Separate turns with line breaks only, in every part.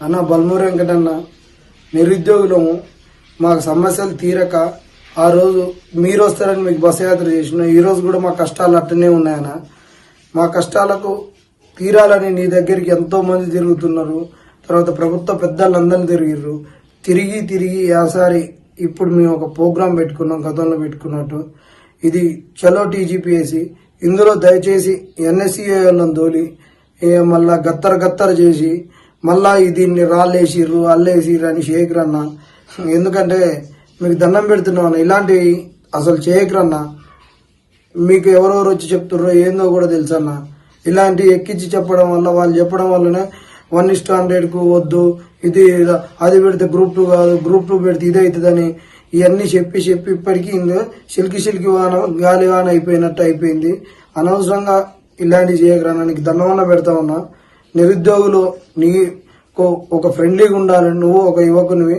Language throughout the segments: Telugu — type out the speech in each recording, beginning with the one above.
అన్న బల్మూరి వెంకటన్న నిరుద్యోగులము మాకు సమస్యలు తీరక ఆ రోజు మీరు వస్తారని మీకు బస్సు యాత్ర చేసిన ఈ రోజు కూడా మా కష్టాలు అట్టనే ఉన్నాయన్న. మా కష్టాలకు తీరాలని నీ దగ్గరికి ఎంతో మంది తిరుగుతున్నారు. తర్వాత ప్రభుత్వ పెద్దలందరినీ తిరిగిర్రు. తిరిగి తిరిగి ఆసారి ఇప్పుడు మేము ఒక ప్రోగ్రాం పెట్టుకున్నాం గతంలో పెట్టుకున్నట్టు. ఇది చలో టీజీపీఎస్సి ఇందులో దయచేసి ఎన్ఎస్సీ వాళ్ళని తోలి మళ్ళా గత్తర గత్తర చేసి మళ్ళా దీన్ని రాళ్ళేసిర్రు అల్లేసిర్రు అని చేయకరన్న. ఎందుకంటే మీకు దండం పెడుతున్నాను ఇలాంటివి అసలు చేయకరన్నా. మీకు ఎవరెవరు వచ్చి చెప్తుర్రో ఏందో కూడా తెలుసన్న. ఇలాంటి ఎక్కించి చెప్పడం వల్ల వాళ్ళు చెప్పడం వల్లనే వన్ ఇస్ట్ హండ్రెడ్కు వద్దు ఇది అది పెడితే గ్రూప్ టూ కాదు గ్రూప్ టూ పెడితే ఇది అవుతుందని ఇవన్నీ చెప్పి చెప్పి ఇప్పటికీ ఇందులో సిల్కి సిల్కి వాన గాలి వాన అయిపోయినట్టు అయిపోయింది. అనవసరంగా ఇలాంటివి చేయకరానా నీకు దండవన్న పెడతా ఉన్నా. నిరుద్యోగులు నీకు ఒక ఫ్రెండ్లీగా ఉండాలి నువ్వు ఒక యువకునివి.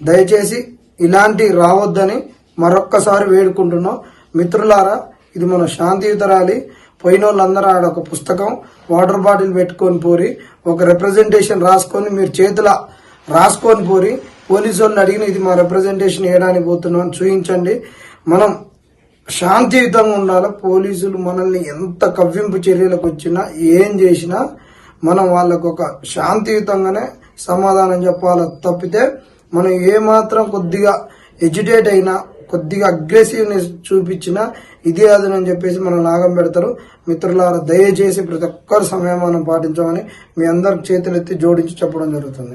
దయచేసి ఇలాంటి రావద్దని మరొక్కసారి వేడుకుంటున్నాం. మిత్రులారా ఇది మన శాంతియుత పోయిన వాళ్ళందరూ ఆడ ఒక పుస్తకం వాటర్ బాటిల్ పెట్టుకొని పోరి ఒక రిప్రజెంటేషన్ రాసుకొని మీరు చేతుల రాసుకొని పోరి పోలీసు వాళ్ళని అడిగిన ఇది మా రిప్రజెంటేషన్ వేయడానికి పోతున్నాం అని చూపించండి మనం శాంతియుతంగా ఉండాలి? పోలీసులు మనల్ని ఎంత కవ్వింపు చర్యలకు వచ్చినా ఏం చేసినా మనం వాళ్ళకు ఒక శాంతియుతంగానే సమాధానం చెప్పాలి తప్పితే మనం ఏమాత్రం కొద్దిగా ఎడ్యుటేట్ అయినా కొద్దిగా అగ్రెసివ్నెస్ చూపించినా ఇదే అని చెప్పేసి మనం నాగం పెడతారు. మిత్రులారా దయచేసి ప్రతి ఒక్కరు సమయం మనం పాటించమని మీ అందరికి చేతులెత్తి జోడించి చెప్పడం జరుగుతుంది.